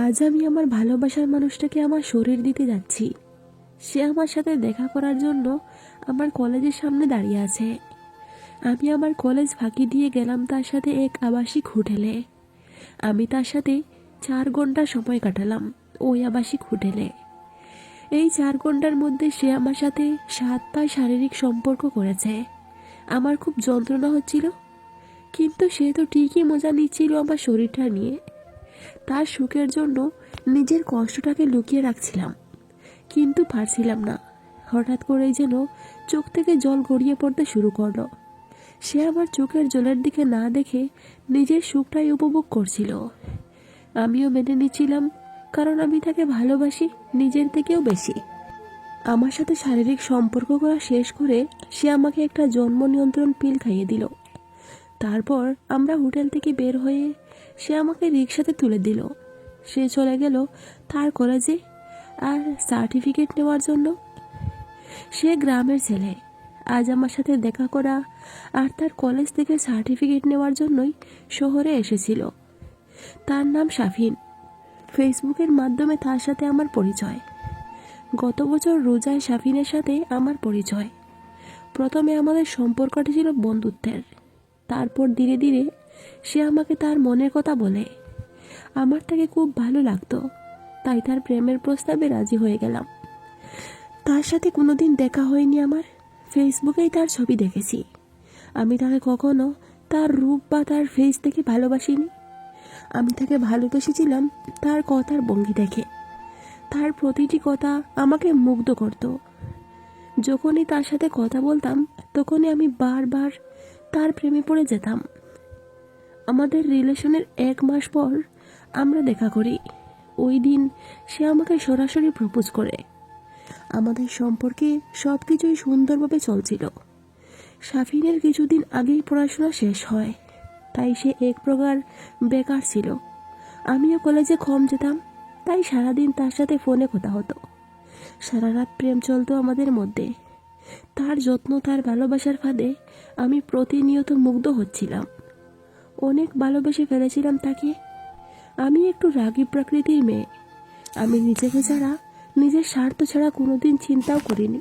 আজ আমি আমার ভালোবাসার মানুষটাকে আমার শরীর দিতে যাচ্ছি। সে আমার সাথে দেখা করার জন্য আমার কলেজের সামনে দাঁড়িয়ে আছে। আমি আমার কলেজ ফাঁকি দিয়ে গেলাম তার সাথে এক আবাসিক হোটেলে। আমি তার সাথে চার ঘণ্টা সময় কাটালাম ওই আবাসিক হোটেলে। এই চার ঘণ্টার মধ্যে সে আমার সাথে সাত পায় শারীরিক সম্পর্ক করেছে। আমার খুব যন্ত্রণা হচ্ছিল, কিন্তু সে তো ঠিকই মজা নিচ্ছিল আমার শরীরটা নিয়ে। তার সুখের জন্য নিজের কষ্টটাকে লুকিয়ে রাখছিলাম। কিন্তু পারছিলাম না। হঠাৎ করেই যেন চোখ থেকে জল গড়িয়ে পড়তে শুরু করল। সে আমার চোখের জলের দিকে না দেখে নিজের সুখটাই উপভোগ করছিল। আমিও মেনে নিচ্ছিলাম, কারণ আমি তাকে ভালোবাসি, নিজের থেকেও বেশি। আমার সাথে শারীরিক সম্পর্ক করা শেষ করে সে আমাকে একটা জন্ম নিয়ন্ত্রণ পিল খাইয়ে দিল। তারপর আমরা হোটেল থেকে বের হয়ে সে আমাকে রিক্সাতে তুলে দিল। সে চলে গেল তার কলেজে আর সার্টিফিকেট নেওয়ার জন্য। সে গ্রামের ছেলে। আজ আমার সাথে দেখা করা আর তার কলেজ থেকে সার্টিফিকেট নেওয়ার জন্যই শহরে এসেছিল। তার নাম শাফিন। ফেসবুকের মাধ্যমে তার সাথে আমার পরিচয়। গত বছর রোজায় শাফিনের সাথে আমার পরিচয়। প্রথমে আমাদের সম্পর্কটা ছিল বন্ধুত্বের। তারপর ধীরে ধীরে সে আমাকে তার মনের কথা বলে। আমার তাকে খুব ভালো লাগতো। তাই তার প্রেমের প্রস্তাবে রাজি হয়ে গেলাম। তার সাথে কোনোদিন দেখা হয়নি আমার। ফেসবুকেই তার ছবি দেখেছি। আমি তাকে কখনো তার রূপ বা তার ফেস দেখে ভালোবাসিনি। আমি তাকে ভালোবেসেছিলাম তার কথার ভঙ্গি দেখে। তার প্রতিটি কথা আমাকে মুগ্ধ করত। যখনই তার সাথে কথা বলতাম, তখনই আমি বারবার তার প্রেমে পড়ে যেতাম। আমাদের রিলেশনের এক মাস পর আমরা দেখা করি। ওই দিন সে আমাকে সরাসরি প্রপোজ করে। আমাদের সম্পর্কে সব কিছুই সুন্দরভাবে চলছিল। শাফিনের কিছুদিন আগেই পড়াশোনা শেষ হয়, তাই সে এক প্রকার বেকার ছিল। আমিও কলেজে কম যেতাম, তাই সারাদিন তার সাথে ফোনে কথা হতো। সারা রাত প্রেম চলতো আমাদের মধ্যে। তার যত্ন, তার ভালোবাসার ফাঁদে আমি প্রতিনিয়ত মুগ্ধ হচ্ছিলাম। অনেক ভালোবেসে ফেলেছিলাম তাকে। আমি একটু রাগী প্রকৃতির মেয়ে। আমি নিজেকে ছাড়া, নিজের স্বার্থ ছাড়া কোনোদিন চিন্তাও করিনি।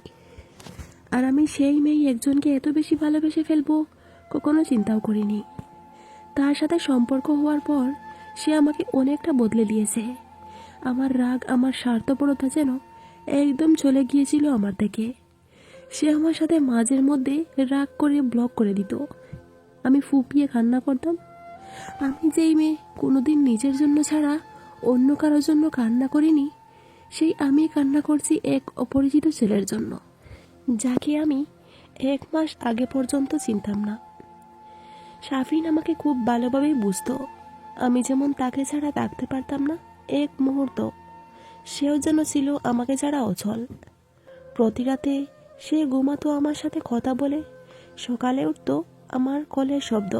আর আমি সেই মেয়ে একজনকে এত বেশি ভালোবেসে ফেলব, কখনো চিন্তাও করিনি। তার সাথে সম্পর্ক হওয়ার পর সে আমাকে অনেকটা বদলে দিয়েছে। আমার রাগ, আমার স্বার্থপরতা যেন একদম চলে গিয়েছিল আমার থেকে। সে আমার সাথে মাঝের মধ্যে রাগ করে ব্লক করে দিত। আমি ফুপিয়ে কান্না করতাম আমি যেই মেয়ে কোনোদিন নিজের জন্য ছাড়া অন্য কারোর জন্য কান্না করিনি, সেই আমি কান্না করছি এক অপরিচিত ছেলের জন্য, যাকে আমি এক মাস আগে পর্যন্ত চিনতাম না। শাফিন আমাকে খুব ভালোভাবেই বুঝতো। আমি যেমন তাকে ছাড়া থাকতে পারতাম না, এক মুহূর্ত সেও যেন ছিল আমাকে ছাড়া অচল। প্রতি রাতে সে ঘুমাতো আমার সাথে কথা বলে, সকালে উঠতো আমার কলের শব্দ।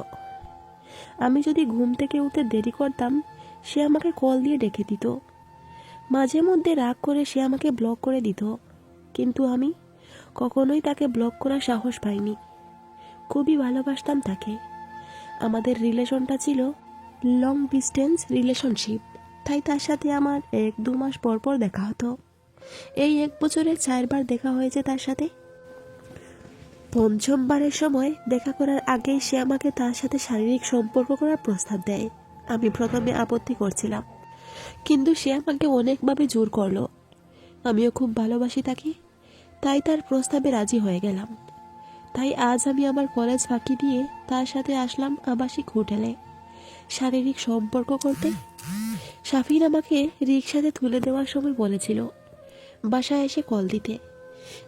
আমি যদি ঘুম থেকে উঠতে দেরি করতাম, সে আমাকে কল দিয়ে ডেকে দিত। মাঝে মধ্যে রাগ করে সে আমাকে ব্লক করে দিত। কিন্তু আমি কখনোই তাকে ব্লক করার সাহস পাইনি। খুবই ভালোবাসতাম তাকে। আমাদের রিলেশনটা ছিল লং ডিস্টেন্স রিলেশনশিপ তাই তার সাথে আমার এক দু মাস পর পর দেখা হতো। এই এক বছরে চারবার দেখা হয়েছে তার সাথে। পঞ্চমবারের সময় দেখা করার আগেই সে আমাকে তার সাথে শারীরিক সম্পর্ক করার প্রস্তাব দেয়। আমি প্রথমে আপত্তি করছিলাম। কিন্তু সে আমাকে অনেকভাবে জোর করল। আমিও খুব ভালোবাসি তাকে। তাই তার প্রস্তাবে রাজি হয়ে গেলাম। তাই আজ আমি আমার কলেজ ফাঁকি দিয়ে তার সাথে আসলাম আবাসিক হোটেলে। শারীরিক সম্পর্ক করতে। শাফিন আমাকে রিক্সাতে তুলে দেওয়ার সময় বলেছিল, বাসায় এসে কল দিতে।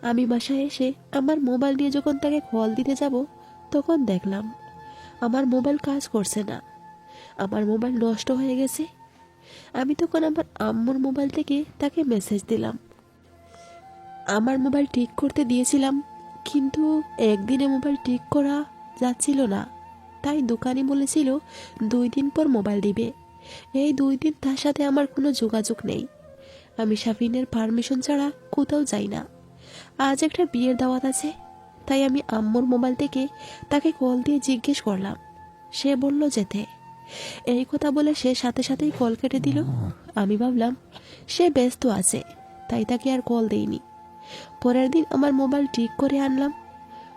আমি বাসায় এসে আমার মোবাইল নিয়ে যখন তাকে কল দিতে যাব, তখন দেখলাম আমার মোবাইল কাজ করছে না। আমার মোবাইল নষ্ট হয়ে গেছে। আমি তখন আমার আম্মুর মোবাইল থেকে তাকে মেসেজ দিলাম। আমার মোবাইল ঠিক করতে দিয়েছিলাম, কিন্তু একদিনে মোবাইল ঠিক করা যাচ্ছিল না। তাই দোকানি বলেছিল, দুই দিন পর মোবাইল দিবে। এই দুই দিন তার সাথে আমার কোনো যোগাযোগ নেই। আমি শাফিনের পারমিশন ছাড়া কোথাও যাই না। আজ একটা বিয়ের দাওয়াত আছে, তাই আমি আম্মুর মোবাইল থেকে তাকে কল দিয়ে জিজ্ঞেস করলাম। সে বলল যেতে এই কথা বলে সে সাথে সাথেই কল কেটে দিল। আমি ভাবলাম, সে ব্যস্ত আছে, তাই তাকে আর কল দেইনি। পরের দিন আমার মোবাইল ঠিক করে আনলাম।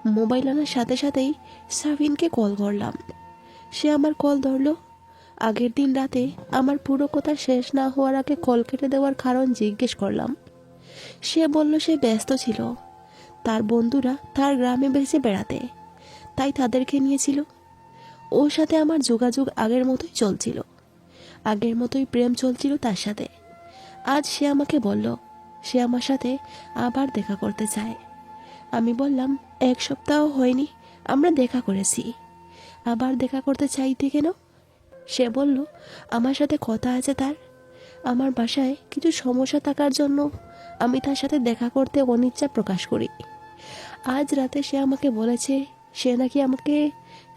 মোবাইল আনার সাথে সাথেই সাফিনকে কল করলাম। সে আমার কল ধরলো। আগের দিন রাতে আমার পুরো কথা শেষ না হওয়ার আগে কল কেটে দেওয়ার কারণ জিজ্ঞেস করলাম। সে বলল সে ব্যস্ত ছিল। তার বন্ধুরা তার গ্রামে বেঁচে বেড়াতে। তাই তাদেরকে নিয়েছিল। ওর সাথে আমার যোগাযোগ আগের মতোই চলছিল। আগের মতোই প্রেম চলছিল তার সাথে। আজ সে আমাকে বলল, সে আমার সাথে আবার দেখা করতে চায়। আমি বললাম, এক সপ্তাহ হয়নি, আমরা দেখা করেছি। আবার দেখা করতে চাইতে কেন? সে বলল, আমার সাথে কথা আছে তার। আমার বাসায় কিছু সমস্যা থাকার জন্য আমি তার সাথে দেখা করতে অনিচ্ছা প্রকাশ করি। আজ রাতে সে আমাকে বলেছে, সে নাকি আমাকে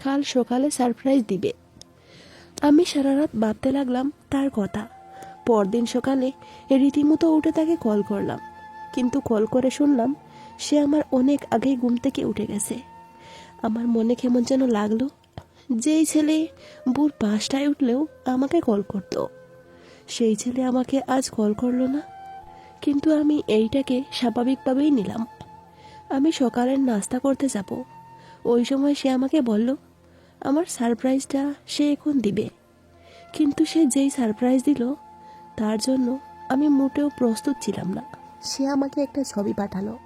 কাল সকালে সারপ্রাইজ দিবে। আমি সারা রাত ভাবতে লাগলাম তার কথা। পরদিন সকালে রীতিমতো উঠে তাকে কল করলাম। কিন্তু কল করে শুনলাম সে আমার অনেক আগেই ঘুম থেকে উঠে গেছে। আমার মনে কেমন যেন লাগল, যেই ছেলে ভোর পাঁচটায় উঠলেও আমাকে কল করতো। সেই ছেলে আমাকে আজ কল করল না। কিন্তু আমি এইটাকে স্বাভাবিকভাবেই নিলাম। আমি সকালের নাস্তা করতে যাব। ওই সময় সে আমাকে বলল, আমার সারপ্রাইজটা সে এখন দিবে। কিন্তু সে যেই সারপ্রাইজ দিল, তার জন্য আমি মোটেও প্রস্তুত ছিলাম না। সে আমাকে একটা ছবি পাঠালো।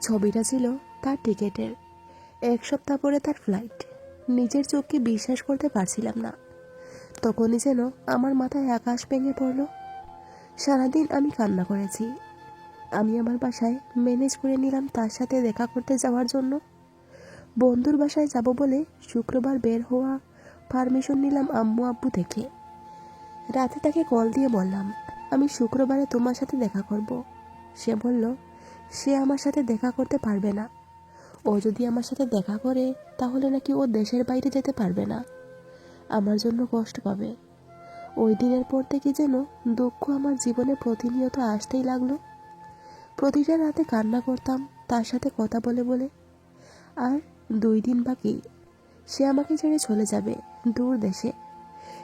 ছবিটা ছিল তার টিকেটের। এক সপ্তাহ পরে তার ফ্লাইট। নিজের চোখকে বিশ্বাস করতে পারছিলাম না। তখনই যেন আমার মাথায় আকাশ ভেঙে পড়ল। সারাদিন আমি কান্না করেছি। আমি আমার বাসায় ম্যানেজ করে নিলাম তার সাথে দেখা করতে যাওয়ার জন্য। বন্ধুর বাসায় যাব বলে শুক্রবার বের হওয়া পারমিশন নিলাম আম্মু আব্বু থেকে। রাতে তাকে কল দিয়ে বললাম, আমি শুক্রবারে তোমার সাথে দেখা করব। সে বলল, সে আমার সাথে দেখা করতে পারবে না। ও যদি আমার সাথে দেখা করে, তাহলে নাকি ও দেশের বাইরে যেতে পারবে না। আমার জন্য কষ্ট পাবে। ওই দিনের পর থেকে যেন দুঃখ আমার জীবনে প্রতিনিয়ত আসতেই লাগল। প্রতিটা রাতে কান্না করতাম, তার সাথে কথা বলে বলে। আর দুই দিন বাকি, সে আমাকে ছেড়ে চলে যাবে, দূর দেশে।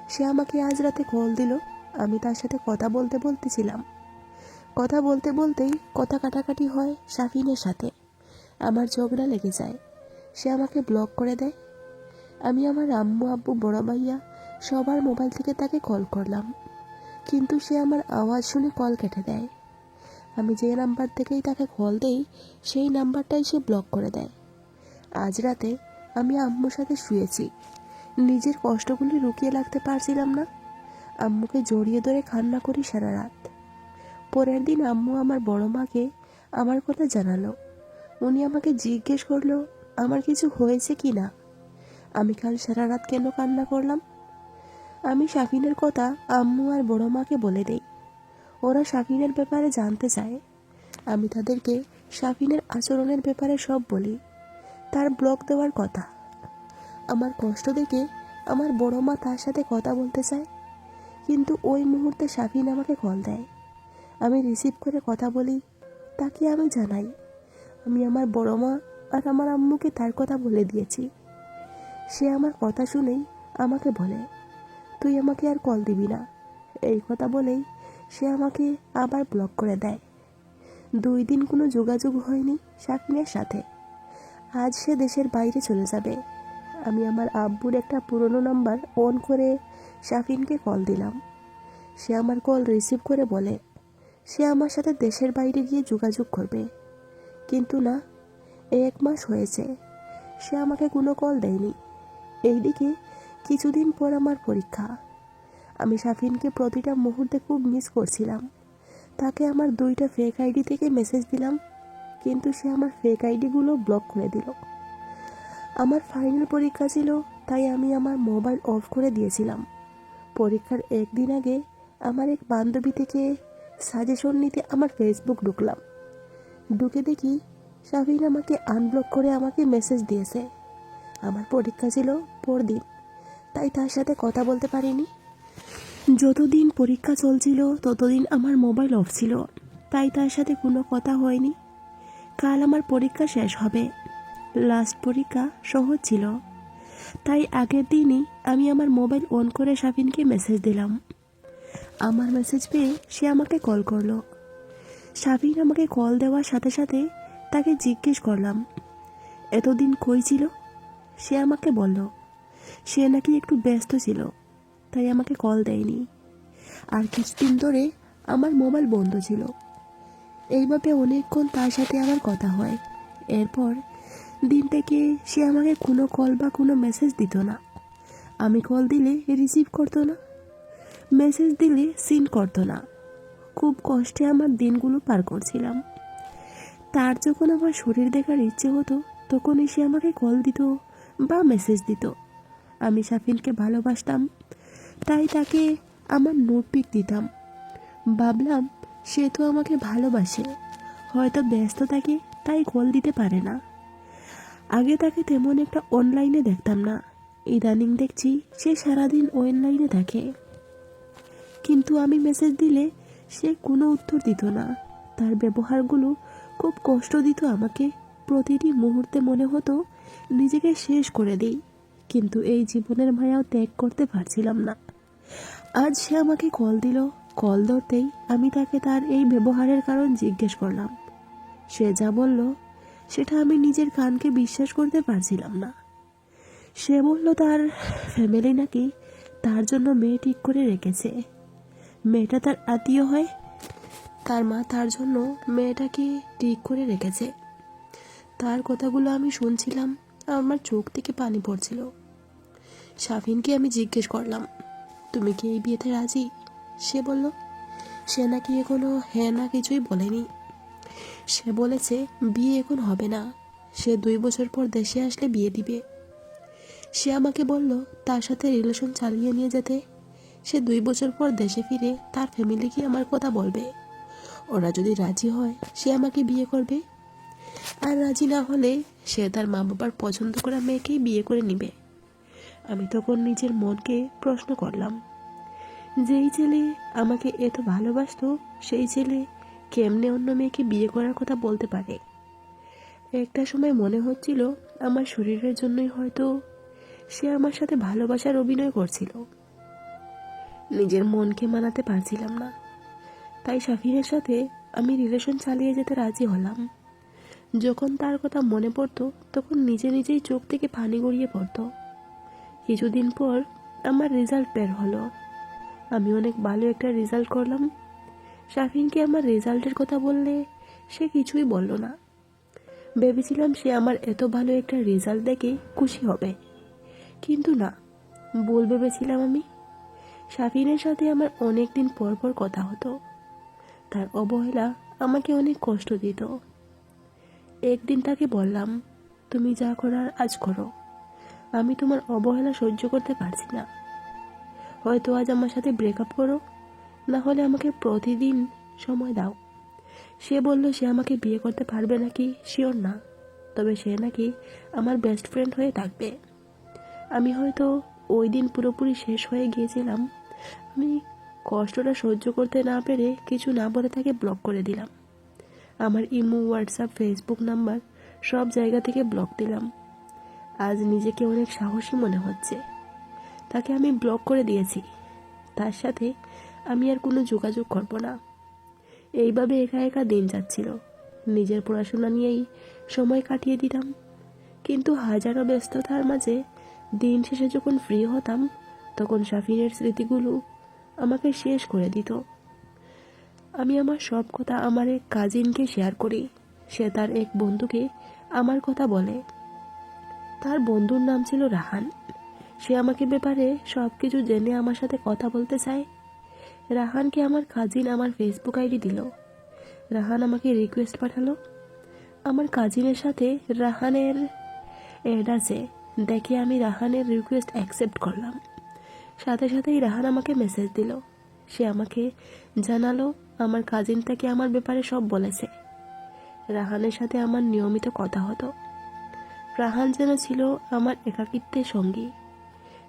সে আমাকে আজ রাতে কল দিল, আমি তার সাথে কথা বলতে বলতেছিলাম কথা বলতে বলতেই কথা কাটাকাটি হয় শাফিনের সাথে। আমার ঝগড়া লেগে যায়। সে আমাকে ব্লক করে দেয় আমি আমার আম্মু, আব্বু, বড় ভাইয়া সবার মোবাইল থেকে তাকে কল করলাম। কিন্তু সে আমার আওয়াজ শুনে কল কেটে দেয়। আমি যে নাম্বার থেকেই তাকে কল দেই, সেই নাম্বারটাই সে ব্লক করে দেয়। আজ রাতে আমি আম্মুর সাথে শুয়েছি। নিজের কষ্টগুলি লুকিয়ে রাখতে পারছিলাম না। আম্মুকে জড়িয়ে ধরে কান্না করি সারা রাত। পরের দিন আম্মু আমার বড় মাকে আমার কথা জানালো। উনি আমাকে জিজ্ঞেস করল, আমার কিছু হয়েছে কি না আমি কাল সারা রাত কেন কান্না করলাম? আমি শাফিনের কথা আম্মু আর বড় মাকে বলে দেই। ওরা শাফিনের ব্যাপারে জানতে চায়। আমি তাদেরকে শাফিনের আচরণের ব্যাপারে সব বলি। তার ব্লক দেওয়ার কথা। আমার কষ্ট দেখে আমার বড় মা তার সাথে কথা বলতে চায়। কিন্তু ওই মুহূর্তে শাফিন আমাকে কল দেয়। আমি রিসিভ করে কথা বলি, তাকে আমি জানাই। আমি আমার বড় মা আর আমার আম্মুকে তার কথা বলে দিয়েছি। সে আমার কথা শুনেই আমাকে বলে, তুই আমাকে আর কল দিবি না। এই কথা বলেই সে আমাকে আবার ব্লক করে দেয়। দুই দিন কোনো যোগাযোগ হয়নি শাকিনের সাথে। আজ সে দেশের বাইরে চলে যাবে। আমি আমার আব্বুর একটা পুরনো নাম্বার অন করে শাফিনকে কল দিলাম। সে আমার কল রিসিভ করে বলে, সে আমার সাথে দেশের বাইরে গিয়ে যোগাযোগ করবে। কিন্তু না, এক মাস হয়েছে। সে আমাকে কোনো কল দেয়নি। এইদিকে কিছুদিন পর আমার পরীক্ষা। আমি শাফিনকে প্রতিটা মুহূর্তে খুব মিস করছিলাম। তাকে আমার দুইটা ফেক আইডি থেকে মেসেজ দিলাম, কিন্তু সে আমার ফেক আইডিগুলো ব্লক করে দিল। আমার ফাইনাল পরীক্ষা ছিল, তাই আমি আমার মোবাইল অফ করে দিয়েছিলাম। পরীক্ষার একদিন আগে আমার এক বান্ধবী থেকে সাজেশন নিতে আমার ফেসবুক ঢুকলাম। ঢুকে দেখি, শাফিন আমাকে আনব্লক করে আমাকে মেসেজ দিয়েছে। আমার পরীক্ষা ছিল পরদিন, তাই তার সাথে কথা বলতে পারিনি। যতদিন পরীক্ষা চলছিল, ততদিন আমার মোবাইল অফ ছিল, তাই তার সাথে কোনো কথা হয়নি। কাল আমার পরীক্ষা শেষ হবে। লাস্ট পরীক্ষা সহজ ছিল। তাই আগের দিনই আমি আমার মোবাইল অন করে শাফিনকে মেসেজ দিলাম। আমার মেসেজ পেয়ে সে আমাকে কল করল। শাফিন আমাকে কল দেওয়ার সাথে সাথে তাকে জিজ্ঞেস করলাম, এতদিন কই ছিল? সে আমাকে বলল, সে নাকি একটু ব্যস্ত ছিল, তাই আমাকে কল দেয়নি। আর কিছুদিন ধরে আমার মোবাইল বন্ধ ছিল। এইভাবে অনেকক্ষণ তার সাথে আমার কথা হয়। এরপর দিন থেকে সে আমাকে কোনো কল বা কোনো মেসেজ দিত না। আমি কল দিলে রিসিভ করতো না, মেসেজ দিলে সিন করতো না। খুব কষ্টে আমার দিনগুলো পার করছিলাম। তার যখন আমার শরীর দেখার ইচ্ছে হতো, তখনই সে আমাকে কল দিত। বা মেসেজ দিত। আমি সাফিনকে ভালোবাসতাম, তাই তাকে আমার নোটপিক দিতাম। ভাবলাম, সে তো আমাকে ভালোবাসে, হয়তো ব্যস্ত থাকে, তাই কল দিতে পারে না। আগে তাকে তেমন একটা অনলাইনে দেখতাম না। ইদানিং দেখছি, সে সারাদিন অনলাইনে থাকে কিন্তু আমি মেসেজ দিলে, সে কোনো উত্তর দিত না। তার ব্যবহারগুলো খুব কষ্ট দিত আমাকে। প্রতিটি মুহূর্তে মনে হতো নিজেকে শেষ করে দিই। কিন্তু এই জীবনের মায়াও ত্যাগ করতে পারছিলাম না। আজ সে আমাকে কল দিল, কল ধরতেই আমি তাকে তার এই ব্যবহারের কারণ জিজ্ঞেস করলাম। সে যা বলল, সেটা আমি নিজের কানকে বিশ্বাস করতে পারছিলাম না। সে বলল, তার ফ্যামিলি নাকি তার জন্য মেয়ে ঠিক করে রেখেছে। মেয়েটা তার আত্মীয় হয়, তার মা তার জন্য মেয়েটাকে ঠিক করে রেখেছে। তার কথাগুলো আমি শুনছিলাম আমার চোখ থেকে পানি পড়ছিল। শাফিনকে আমি জিজ্ঞেস করলাম, তুমি কি এই বিয়েতে রাজি? সে বলল, সে নাকি এখনও হ্যাঁ না কিছুই বলেনি। সে বলেছে, বিয়ে এখন হবে না। সে দুই বছর পর দেশে আসলে বিয়ে দিবে। সে আমাকে বলল, তার সাথে রিলেশন চালিয়ে নিয়ে যেতে। সে দুই বছর পর দেশে ফিরে তার ফ্যামিলিকে আমার কথা বলবে। ওরা যদি রাজি হয়, সে আমাকে বিয়ে করবে। আর রাজি না হলে সে তার মা বাবার পছন্দ করা মেয়েকেই বিয়ে করে নিবে। আমি তখন নিজের মনকে প্রশ্ন করলাম, যেই ছেলে আমাকে এত ভালোবাসতো, সেই ছেলে কেমনে অন্য মেয়েকে বিয়ে করার কথা বলতে পারে? একটা সময় মনে হচ্ছিল আমার শরীরের জন্যই হয়তো সে আমার সাথে ভালোবাসার অভিনয় করছিল। নিজের মনকে মানাতে পারছিলাম না। তাই শাফিনের সাথে আমি রিলেশন চালিয়ে যেতে রাজি হলাম। যখন তার কথা মনে পড়তো, তখন নিজে নিজেই চোখ থেকে পানি গড়িয়ে পড়তো। কিছুদিন পর আমার রেজাল্ট বের হলো। আমি অনেক ভালো একটা রেজাল্ট করলাম। শাফিনকে আমার রেজাল্টের কথা বললে সে কিছুই বলল না। ভেবেছিলাম সে আমার এত ভালো একটা রেজাল্ট দেখে খুশি হবে। কিন্তু না, ভুল ভেবেছিলাম আমি। শাফিনের সাথে আমার অনেক দিন পর পর কথা হতো। তার অবহেলা আমাকে অনেক কষ্ট দিত। একদিন তাকে বললাম, তুমি যা করার আজ করো। আমি তোমার অবহেলা সহ্য করতে পারছি না। হয়তো আজ আমার সাথে ব্রেকআপ করো। না হলে আমাকে প্রতিদিন সময় দাও। সে বলল, সে আমাকে বিয়ে করতে পারবে নাকি? শিওর না। তবে সে নাকি আমার বেস্ট ফ্রেন্ড হয়ে থাকবে। আমি হয়তো ওই দিন পুরোপুরি শেষ হয়ে গিয়েছিলাম। আমি কষ্টটা সহ্য করতে না পেরে কিছু না বলে তাকে ব্লক করে দিলাম। আমার ইমো, হোয়াটসঅ্যাপ, ফেসবুক নাম্বার সব জায়গা থেকে ব্লক দিলাম। আজ নিজেকে অনেক সাহসী মনে হচ্ছে। তাকে আমি ব্লক করে দিয়েছি। তার সাথে আমি আর কোনো যোগাযোগ করব না। এইভাবে একা একা দিন যাচ্ছিল। নিজের পড়াশোনা নিয়েই সময় কাটিয়ে দিতাম। কিন্তু হাজারো ব্যস্ততার মাঝে দিন শেষে যখন ফ্রি হতাম, তখন শাফিনের স্মৃতিগুলো আমাকে শেষ করে দিত। আমি আমার সব কথা আমার এক কাজিনকে শেয়ার করি। সে তার এক বন্ধুকে আমার কথা বলে। তার বন্ধুর নাম ছিল রাহান। সে আমাকে ব্যাপারে সব কিছু জেনে আমার সাথে কথা বলতে চায়। রাহানকে আমার কাজিন আমার ফেসবুক আইডি দিল। রাহান আমাকে রিকোয়েস্ট পাঠালো। আমার কাজিনের সাথে রাহানের অ্যাড আছে দেখে আমি রাহানের রিকোয়েস্ট অ্যাকসেপ্ট করলাম। সাথে সাথেই রাহান আমাকে মেসেজ দিল। সে আমাকে জানালো আমার কাজিন তাকে আমার ব্যাপারে সব বলেছে। রাহানের সাথে আমার নিয়মিত কথা হতো। রাহান যেন ছিল আমার একাকিত্বের সঙ্গী।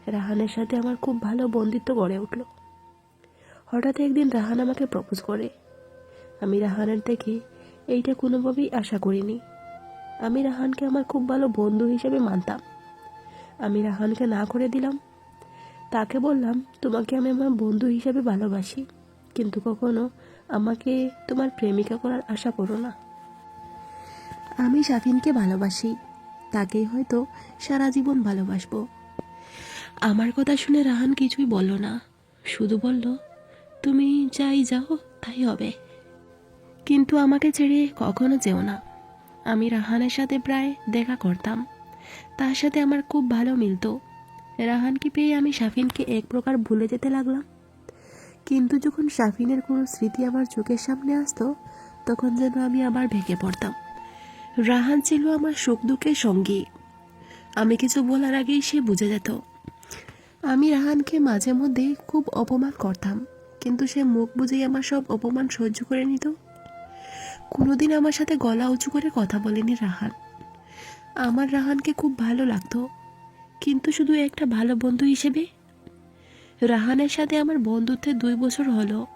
রাহানের সাথে আমার খুব ভালো বন্ধুত্ব গড়ে উঠল। হঠাৎ একদিন রাহান আমাকে প্রপোজ করে। আমি রাহানের থেকে এইটা কোনোভাবেই আশা করিনি। আমি রাহানকে আমার খুব ভালো বন্ধু হিসেবে মানতাম। আমি রাহানকে না করে দিলাম। তাকে বললাম, তোমাকে আমি আমার বন্ধু হিসেবে ভালোবাসি। কিন্তু কখনো আমাকে তোমার প্রেমিকা করার আশা করো না। আমি শাফিনকে ভালোবাসি। তাকেই হয়তো সারা জীবন ভালোবাসবো। আমার কথা শুনে রাহান কিছুই বলল না। শুধু বলল তুমি যাই যাও তাই হবে। কিন্তু আমাকে ছেড়ে কখনো যেও না। আমি রাহানের সাথে প্রায় দেখা করতাম। তার সাথে আমার খুব ভালো মিলতো। রাহানকে পেয়ে আমি শাফিনকে এক প্রকার ভুলে যেতে লাগলাম? কিন্তু যখন শাফিনের কোনো স্মৃতি আমার চোখের সামনে আসতো, তখন যেন আমি আবার ভেঙে পড়তাম। রাহান ছিল আমার সুখ দুঃখের সঙ্গী। আমি কিছু বলার আগেই সে বুঝে যেত। আমি রাহানকে মাঝে মধ্যে খুব অপমান করতাম, কিন্তু সে মুখ বুঝেই আমার সব অপমান সহ্য করে নিত। কোনোদিন আমার সাথে গলা উঁচু করে কথা বলেনি রাহান। আমার রাহানকে খুব ভালো লাগতো, কিন্তু শুধু একটা ভালো বন্ধু হিসেবে রাহানের সাথে আমার বন্ধুত্বের দুই বছর হলো।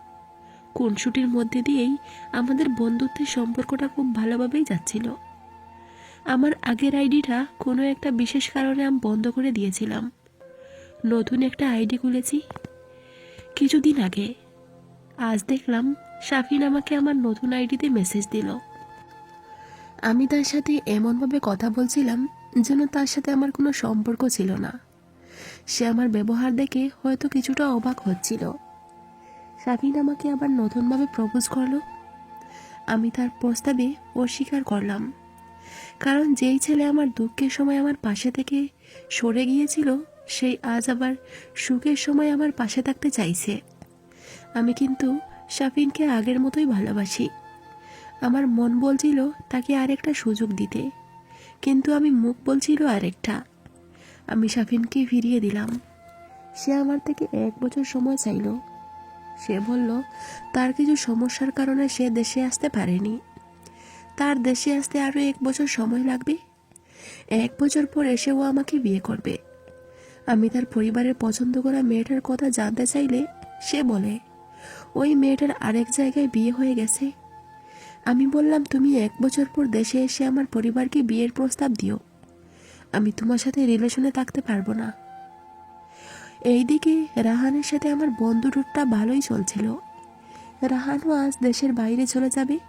খুনসুটির মধ্যে দিয়েই আমাদের বন্ধুত্বের সম্পর্কটা খুব ভালোভাবেই যাচ্ছিল। আমার আগের আইডিটা কোনো একটা বিশেষ কারণে আমি বন্ধ করে দিয়েছিলাম। নতুন একটা আইডি খুলেছি কিছুদিন আগে। আজ দেখলাম শাফিন আমাকে আমার নতুন আইডিতে মেসেজ দিল। আমি তার সাথে এমনভাবে কথা বলছিলাম যেন তার সাথে আমার কোনো সম্পর্ক ছিল না। সে আমার ব্যবহার দেখে হয়তো কিছুটা অবাক হচ্ছিল। শাফিন আমাকে আবার নতুনভাবে প্রপোজ করল। আমি তার প্রস্তাবে অস্বীকার করলাম। কারণ যেই ছেলে আমার দুঃখের সময় আমার পাশে থেকে সরে গিয়েছিল সেই আজ আবার সুখের সময় আমার পাশে থাকতে চাইছে। আমি কিন্তু শাফিনকে আগের মতোই ভালোবাসি। আমার মন বলছিল তাকে আরেকটা সুযোগ দিতে। কিন্তু আমি মুখ বলছিল আরেকটা। আমি শাফিনকে ফিরিয়ে দিলাম। সে আমার থেকে এক বছর সময় চাইলো। সে বলল, তার কিছু সমস্যার কারণে সে দেশে আসতে পারেনি। তার দেশে আসতে আরও এক বছর সময় লাগবে। এক বছর পর এসে ও আমাকে বিয়ে করবে। আমি তার পরিবারের পছন্দ করা মেয়েটার কথা জানতে চাইলে, সে বলে, ওই মেয়েটার আরেক জায়গায় বিয়ে হয়ে গেছে। আমি বললাম, তুমি এক বছর পর দেশে এসে আমার পরিবারকে বিয়ের প্রস্তাব দিও। আমি তোমার সাথে রিলেশনে থাকতে পারব না। এইদিকে রাহানের সাথে আমার বন্ধুটা ভালোই চলছিল। রাহানও আজ দেশের বাইরে চলে যাবে,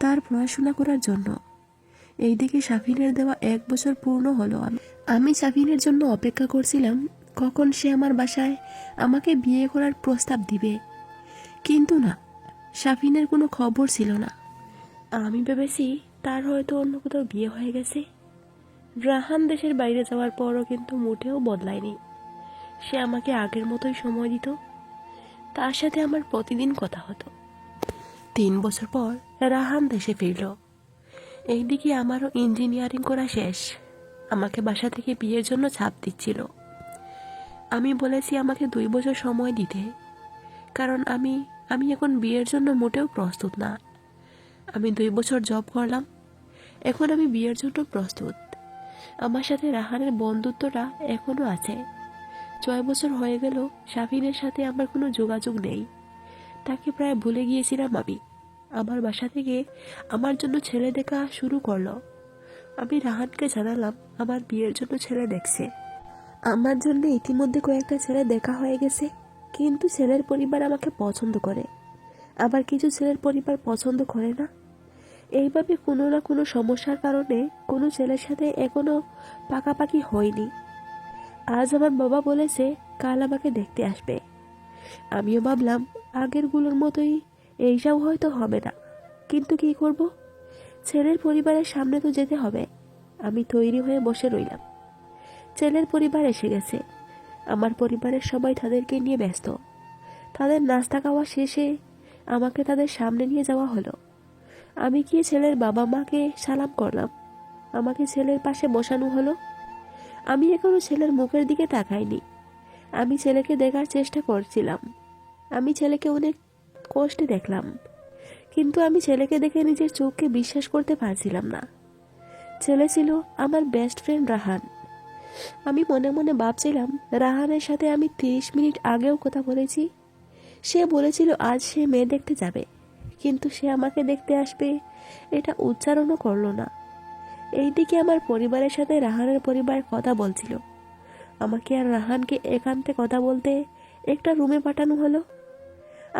তার পড়াশোনা করার জন্য। এইদিকে শাফিনের দেওয়া এক বছর পূর্ণ হলো। আমি আমি শাফিনের জন্য অপেক্ষা করছিলাম, কখন সে আমার বাসায় আমাকে বিয়ে করার প্রস্তাব দিবে। কিন্তু না শাফিনের কোনো খবর ছিল না। আমি ভেবেছি তার হয়তো অন্য কোথাও বিয়ে হয়ে গেছে। রাহান দেশের বাইরে যাওয়ার পরও কিন্তু মোটেও বদলায়নি। সে আমাকে আগের মতোই সময় দিত। তার সাথে আমার প্রতিদিন কথা হতো। তিন বছর পর রাহান দেশে ফিরল। এইদিকে আমারও ইঞ্জিনিয়ারিং করা শেষ। আমাকে বাসা থেকে বিয়ের জন্য ছাপ দিচ্ছিল। আমি বলেছি আমাকে দুই বছর সময় দিতে। কারণ আমি আমি এখন বিয়ের জন্য মোটেও প্রস্তুত না। আমি দুই বছর জব করলাম। এখন আমি বিয়ের জন্য প্রস্তুত। আমার সাথে রাহানের বন্ধুত্বটা এখনও আছে। ছয় বছর হয়ে গেল, শাফিনের সাথে আমার কোনো যোগাযোগ নেই। তাকে প্রায় ভুলে গিয়েছিলাম আমি। আমার বাসা থেকে আমার জন্য ছেলে দেখা শুরু করল। আমি রাহানকে জানালাম আমার বিয়ের জন্য ছেলে দেখছে। আমার জন্য ইতিমধ্যে কয়েকটা ছেলে দেখা হয়ে গেছে, কিন্তু ছেলের পরিবার আমাকে পছন্দ করে। আবার কিছু ছেলের পরিবার পছন্দ করে না। এইভাবে কোনো না কোনো সমস্যার কারণে কোনো ছেলের সাথে এখনও পাকাপাকি হয়নি। আজ আমার বাবা বলেছে, কাল আমাকে দেখতে আসবে। আমিও ভাবলাম, আগেরগুলোর মতোই এইসব হয়তো হবে না। কিন্তু কি করব? ছেলের পরিবারের সামনে তো যেতে হবে। আমি তৈরি হয়ে বসে রইলাম। ছেলের পরিবার এসে গেছে। আমার পরিবারের সবাই তাদেরকে নিয়ে ব্যস্ত। তাদের নাস্তা খাওয়া শেষে আমাকে তাদের সামনে নিয়ে যাওয়া হলো। আমি গিয়ে ছেলের বাবা মাকে সালাম করলাম? আমাকে ছেলের পাশে বসানো হলো? আমি এখনও ছেলের মুখের দিকে তাকাইনি। আমি ছেলেকে দেখার চেষ্টা করছিলাম। আমি ছেলেকে অনেক কষ্টে দেখলাম। কিন্তু আমি ছেলেকে দেখে নিজের চোখকে বিশ্বাস করতে পারছিলাম না। ছেলে ছিল আমার বেস্ট ফ্রেন্ড রাহান। আমি মনে মনে ভাবছিলাম, রাহানের সাথে আমি তিরিশ মিনিট আগেও কথা বলেছি। সে বলেছিল, আজ সে মেয়ে দেখতে যাবে। কিন্তু সে আমাকে দেখতে আসবে, এটা উচ্চারণও করল না। এইদিকে আমার পরিবারের সাথে রাহানের পরিবার কথা বলছিল। আমাকে আর রাহানকে একান্তে কথা বলতে একটা রুমে পাঠানো হলো।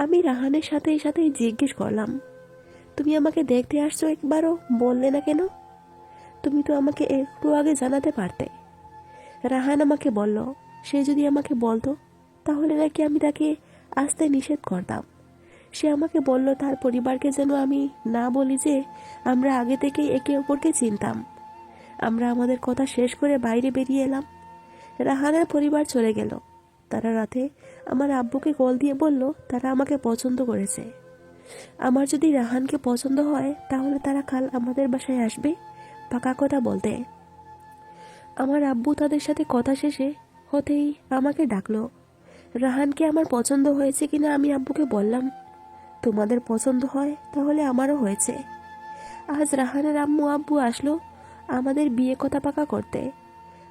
আমি রাহানের সাথে সাথেই জিজ্ঞেস করলাম, তুমি আমাকে দেখতে আসছো একবারও? বললে না কেন? তুমি তো আমাকে একটু আগে জানাতে পারতে। রাহান আমাকে বলল, সে যদি আমাকে বলতো, তাহলে নাকি আমি তাকে আসতে নিষেধ করতাম। সে আমাকে বলল, তার পরিবারকে যেন আমি না বলি যে আমরা আগে থেকেই একে অপরকে চিনতাম। আমরা আমাদের কথা শেষ করে বাইরে বেরিয়ে এলাম। রাহানের পরিবার চলে গেল। তারা রাতে আমার আব্বুকে কল দিয়ে বলল, তারা আমাকে পছন্দ করেছে। আমার যদি রাহানকে পছন্দ হয়, তাহলে তারা কাল আমাদের বাসায় আসবে, পাকা কথা বলতে। আমার আব্বু তাদের সাথে কথা শেষে হতেই আমাকে ডাকলো। রাহানকে আমার পছন্দ হয়েছে কিনা আমি আব্বুকে বললাম তোমাদের পছন্দ হয়, তাহলে আমারও হয়েছে। আজ রাহানের আম্মু আব্বু আসলো আমাদের বিয়ে কথা পাকা করতে।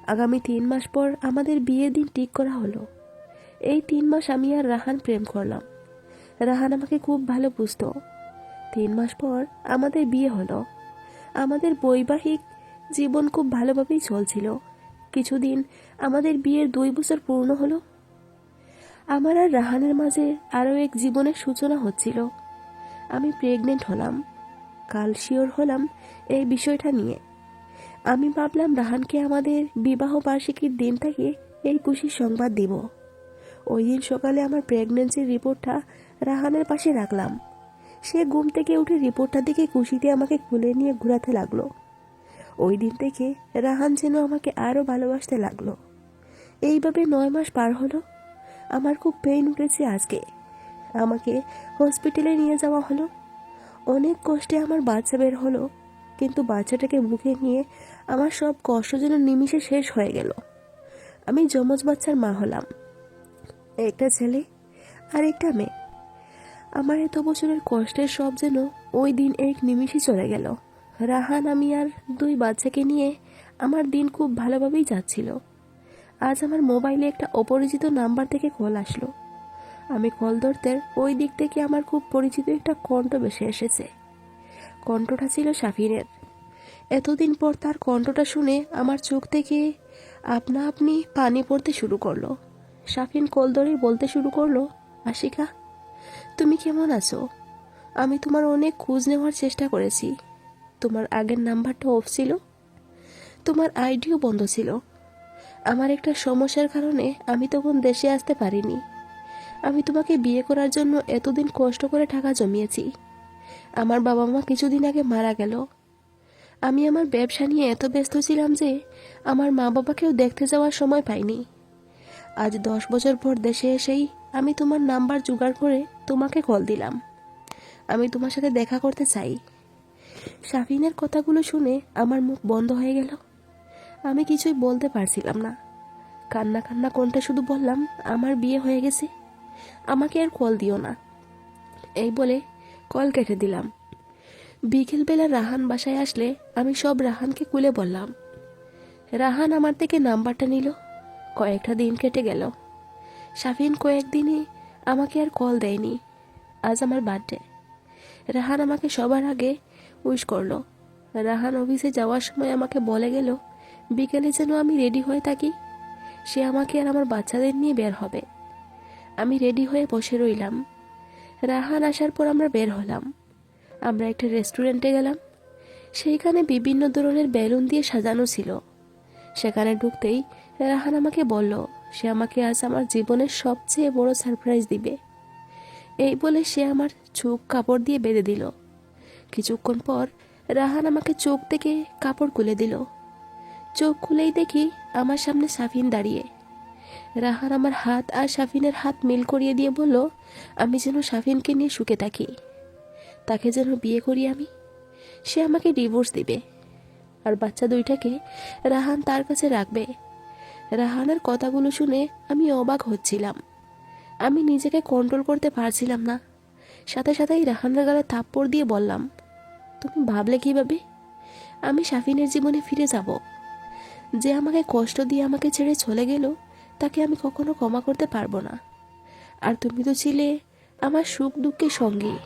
আগামী তিন মাস পর আমাদের বিয়ের দিন ঠিক করা হলো। এই তিন মাস আমি আর রাহান প্রেম করলাম। রাহান আমাকে খুব ভালো বুঝতো। তিন মাস পর আমাদের বিয়ে হলো। আমাদের বৈবাহিক জীবন খুব ভালোভাবেই চলছিল। কিছুদিন আমাদের বিয়ের দুই বছর পূর্ণ হলো। আমার আর রাহানের মাঝে আরও এক জীবনের সূচনা হচ্ছিল। আমি প্রেগনেন্ট হলাম। কাল শিওর হলাম এই বিষয়টা নিয়ে। আমি ভাবলাম রাহানকে আমাদের বিবাহ বার্ষিকীর দিন থেকে এই খুশির সংবাদ দিব। ওই দিন সকালে আমার প্রেগনেন্সির রিপোর্টটা রাহানের পাশে রাখলাম। সে ঘুম থেকে উঠে রিপোর্টটা দেখে খুশিতে আমাকে খুলে নিয়ে ঘোরাতে লাগল। ওই দিন থেকে রাহান যেন আমাকে আরও ভালোবাসতে লাগল। এইভাবে নয় মাস পার হলো আমার খুব পেইন উঠেছে আজকে। আমাকে হসপিটালে নিয়ে যাওয়া হলো। অনেক কষ্টে আমার বাচ্চা বের হলো, কিন্তু বাচ্চাটাকে বুকে নিয়ে আমার সব কষ্ট যেন নিমিষে শেষ হয়ে গেল। আমি যমজ বাচ্চার মা হলাম। একটা ছেলে আর একটা মেয়ে। আমার এত বছরের কষ্টের সব যেন ওই দিন এক নিমিষে চলে গেল। রাহান, আমি আর দুই বাচ্চাকে নিয়ে আমার দিন খুব ভালোভাবেই যাচ্ছিল। আজ আমার মোবাইলে একটা অপরিচিত নাম্বার থেকে কল আসলো। আমি কল ধরতে ওই দিক থেকে আমার খুব পরিচিত একটা কণ্ঠ ভেসে এসেছে। কণ্ঠটা ছিল সাফিনের এতদিন পর তার কণ্ঠটা শুনে আমার চোখ থেকে আপনা আপনি পানি পড়তে শুরু করল। সাফিন কল ধরেই বলতে শুরু করল, আশিকা, তুমি কেমন আছো? আমি তোমার অনেক খোঁজ নেওয়ার চেষ্টা করেছি। তোমার আগের নাম্বারটা অফ ছিল। তোমার আইডিও বন্ধ ছিল। আমার একটা সমস্যার কারণে আমি তখন দেশে আসতে পারিনি। আমি তোমাকে বিয়ে করার জন্য এতদিন কষ্ট করে টাকা জমিয়েছি। আমার বাবা মা কিছুদিন আগে মারা গেল। আমি আমার ব্যবসা নিয়ে এত ব্যস্ত ছিলাম যে আমার মা বাবাকেও দেখতে যাওয়ার সময় পাইনি। আজ দশ বছর পর দেশে এসেই আমি তোমার নাম্বার জোগাড় করে তোমাকে কল দিলাম। আমি তোমার সাথে দেখা করতে চাই। শাফিনের কথাগুলো শুনে আমার মুখ বন্ধ হয়ে গেল। আমি কিছুই বলতে পারছিলাম না। কান্না কান্না কোনটা শুধু বললাম, আমার বিয়ে হয়ে গেছে। আমাকে আর কল দিও না। এই বলে কল কেটে দিলাম। বিকেলবেলা রাহান বাসায় আসলে আমি সব রাহানকে কুলে বললাম। রাহান আমার থেকে নাম্বারটা নিল। কয়েকটা দিন কেটে গেল। শাফিন কয়েকদিনই আমাকে আর কল দেয়নি। আজ আমার বার্থডে। রাহান আমাকে সবার আগে উইশ করল। রাহান অফিসে যাওয়ার সময় আমাকে বলে গেল বিকেলে যেন আমি রেডি হয়ে থাকি, সে আমাকে আর আমার বাচ্চাদের নিয়ে বের হবে। আমি রেডি হয়ে বসে রইলাম। রাহান আসার পর আমরা বের হলাম। আমরা একটা রেস্টুরেন্টে গেলাম। সেইখানে বিভিন্ন ধরনের বেলুন দিয়ে সাজানো ছিল। সেখানে ঢুকতেই রাহান আমাকে বলল, সে আমাকে আজ আমার জীবনের সবচেয়ে বড় সারপ্রাইজ দিবে। এই বলে সে আমার চোখ কাপড় দিয়ে বেঁধে দিল। কিছুক্ষণ পর রাহান আমাকে চোখ থেকে কাপড় খুলে দিল। চোখ খুলেই দেখি আমার সামনে সাফিন দাঁড়িয়ে। রাহান আমার হাত আর সাফিনের হাত মিল করিয়ে দিয়ে বলল, আমি যেন সাফিনকে নিয়ে সুখে থাকি। তাকে যেন বিয়ে করি আমি। সে আমাকে ডিভোর্স দিবে। আর বাচ্চা দুইটাকে রাহান তার কাছে রাখবে। রাহানের কথাগুলো শুনে আমি অবাক হচ্ছিলাম। আমি নিজেকে কন্ট্রোল করতে পারছিলাম না। সাথে সাথেই রাহানের গালে থাপ্পড় দিয়ে বললাম, তুমি ভাবলে কীভাবে? আমি সাফিনের জীবনে ফিরে যাব। যে আমাকে কষ্ট দিয়ে আমাকে ছেড়ে চলে গেল, তাকে আমি কখনো ক্ষমা করতে পারব না। আর তুমি তো ছিলে আমার সুখ দুঃখের সঙ্গী।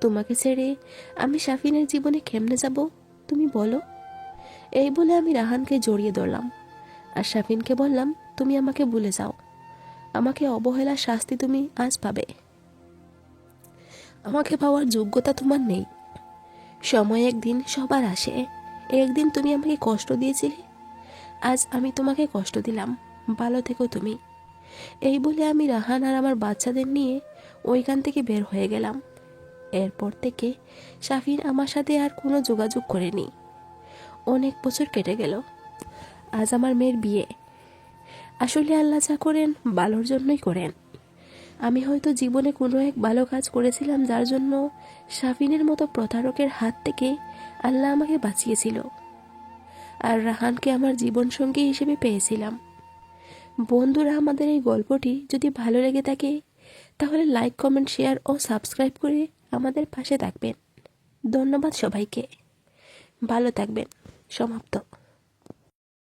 তোমাকে ছেড়ে আমি সাফিনের জীবনে কেমনে যাব, তুমি বলো। এই বলে আমি রাহানকে জড়িয়ে ধরলাম। আর সাফিনকে বললাম, তুমি আমাকে ভুলে যাও। আমাকে অবহেলার শাস্তি তুমি আজ পাবে। আমাকে পাওয়ার যোগ্যতা তোমার নেই। সময় একদিন সবার আসে। একদিন তুমি আমাকে কষ্ট দিয়েছিলে আজ আমি তোমাকে কষ্ট দিলাম, ভালো থেকো তুমি। এই বলে আমি রাহান আর আমার বাচ্চাদের নিয়ে ওইখান থেকে বের হয়ে গেলাম। এরপর থেকে শাফিন আমার সাথে আর কোনো যোগাযোগ করেনি। অনেক বছর কেটে গেল। আজ আমার মেয়ের বিয়ে। আসলে আল্লাহ যা করেন, ভালোর জন্যই করেন। আমি হয়তো জীবনে কোনো এক ভালো কাজ করেছিলাম যার জন্য শাফিনের মতো প্রতারকের হাত থেকে আল্লাহ আমাকে বাঁচিয়েছিল। আর রাহানকে আমার জীবনসঙ্গী হিসেবে পেয়েছিলাম। বন্ধুরা, আমাদের এই গল্পটি যদি ভালো লেগে থাকে, তাহলে লাইক, কমেন্ট, শেয়ার ও সাবস্ক্রাইব করে আমাদের পাশে থাকবেন। ধন্যবাদ সবাইকে। ভালো থাকবেন। সমাপ্ত।